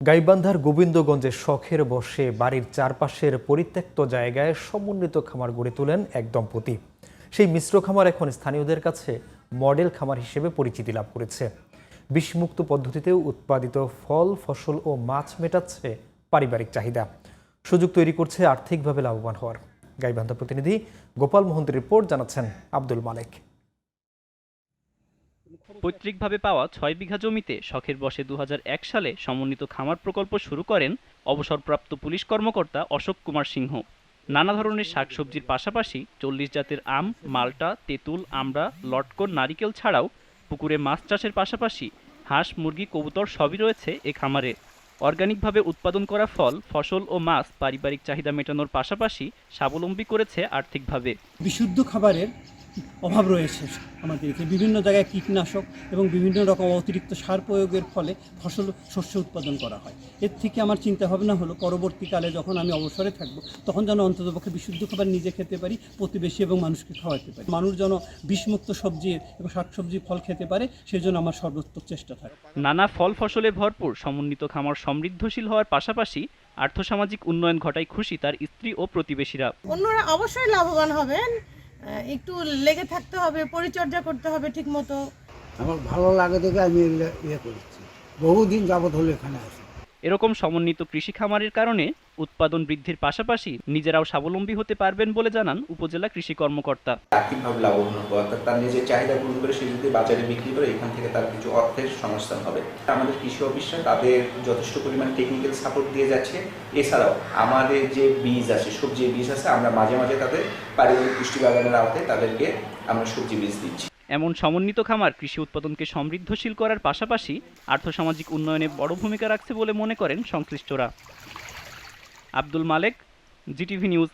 গাইবান্ধার গোবিন্দগঞ্জের শখের বসে বাড়ির চারপাশের পরিত্যক্ত জায়গায় সমন্বিত খামার গড়ে তোলেন এক দম্পতি। সেই মিশ্র খামার এখন স্থানীয়দের কাছে মডেল খামার হিসেবে পরিচিতি লাভ করেছে। বিষমুক্ত পদ্ধতিতে উৎপাদিত ফল, ফসল ও মাছ মেটাচ্ছে পারিবারিক চাহিদা। সুযোগ তৈরি করছে আর্থিকভাবে লাভবান হওয়ার। গাইবান্ধা প্রতিনিধি গোপাল মোহন্তের রিপোর্ট জানাচ্ছেন আব্দুল মালেক। পৈতৃকভাবে পাওয়া ছয় বিঘা জমিতে শখের বসে দুহাজার এক সালে সমন্বিত খামার প্রকল্প শুরু করেন অবসরপ্রাপ্ত পুলিশ কর্মকর্তা অশোক কুমার সিংহ। নানা ধরনের শাকসবজির পাশাপাশি চল্লিশ জাতের আম, মাল্টা, তেঁতুল, আমড়া লটকন নারিকেল ছাড়াও পুকুরে মাছ চাষের পাশাপাশি হাঁস, মুরগি, কবুতর সবই রয়েছে এ খামারে। অর্গানিকভাবে উৎপাদন করা ফল, ফসল ও মাছ পারিবারিক চাহিদা মেটানোর পাশাপাশি স্বাবলম্বী করেছে আর্থিকভাবে। বিশুদ্ধ খাবারের অভাব রয়েছে আমাদের এখানে। বিভিন্ন জায়গায় কীটনাশক এবং বিভিন্ন রকম অতিরিক্ত সার প্রয়োগের ফলে ফসল শস্য উৎপাদন করা হয়। এর থেকে আমার চিন্তা ভাবনা হলো পরবর্তীকালে যখন আমি অবসরে থাকব তখন যেন অন্ততপক্ষে বিশুদ্ধ খাবার নিজে খেতে পারি প্রতিবেশী এবং মানুষকে খাওয়াতে পারি। মানুষ যেন বিষমুক্ত সবজি এবং শাকসবজি ফল খেতে পারে সেই জন্য আমার সর্বোত্তম চেষ্টা থাকে। নানা ফল ফসলে ভরপুর সমন্বিত খামার সমৃদ্ধশীল হওয়ার পাশাপাশি আর্থসামাজিক উন্নয়ন ঘটায় খুশি তার স্ত্রী ও প্রতিবেশীরা। অন্যরা অবশ্যই লাভবান হবেন। একটু লেগে থাকতে হবে, পরিচর্যা করতে হবে ঠিক মতো আমার ভালো লাগে দেখে আমি ইয়ে করেছি। বহুদিন যাবত হলো এখানে আসি। এরকম সমন্বিত কৃষি খামারের কারণে উৎপাদন বৃদ্ধির পাশাপাশি নিজেরাও স্বাবলম্বী হতে পারবেন বলে জানান উপজেলা কৃষি কর্মকর্তা। আর্থিকভাবে লাভবান হবে অর্থাৎ তার নিজের চাহিদা পূরণ করে সে যদি বাজারে বিক্রি করে, এখান থেকে তার কিছু অর্থের সংস্থান হবে। আমাদের কৃষি অফিসরা তাদের যথেষ্ট পরিমাণ টেকনিক্যাল সাপোর্ট দিয়ে যাচ্ছে। এছাড়াও আমাদের যে বীজ আছে, সবজির বীজ আছে, আমরা মাঝে মাঝে তাদের পারিবারিক পুষ্টি বাগানের আওতায় তাদেরকে আমরা সবজি বীজ দিচ্ছি। এমন সমন্বিত খামার কৃষি উৎপাদনকে সমৃদ্ধশীল করার পাশাপাশি আর্থসামাজিক উন্নয়নে বড় ভূমিকা রাখছে বলে মনে করেন সংশ্লিষ্টরা। Abdul Malek, GTV news.